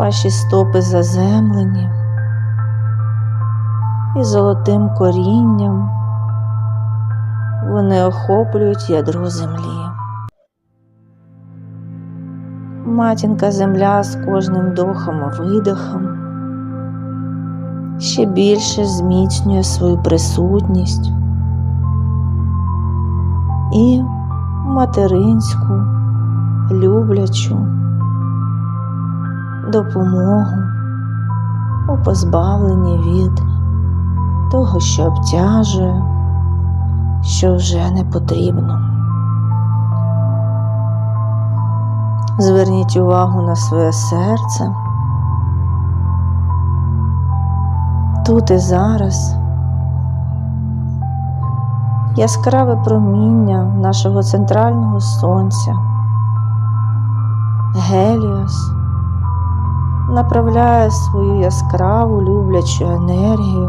Ваші стопи заземлені і золотим корінням вони охоплюють ядро землі. Матінка земля з кожним дохом і видихом ще більше зміцнює свою присутність і материнську, люблячу допомогу у позбавленні від того, що обтяжує, що вже не потрібно. Зверніть увагу на своє серце. Тут і зараз яскраве проміння нашого центрального сонця, Геліос направляє свою яскраву люблячу енергію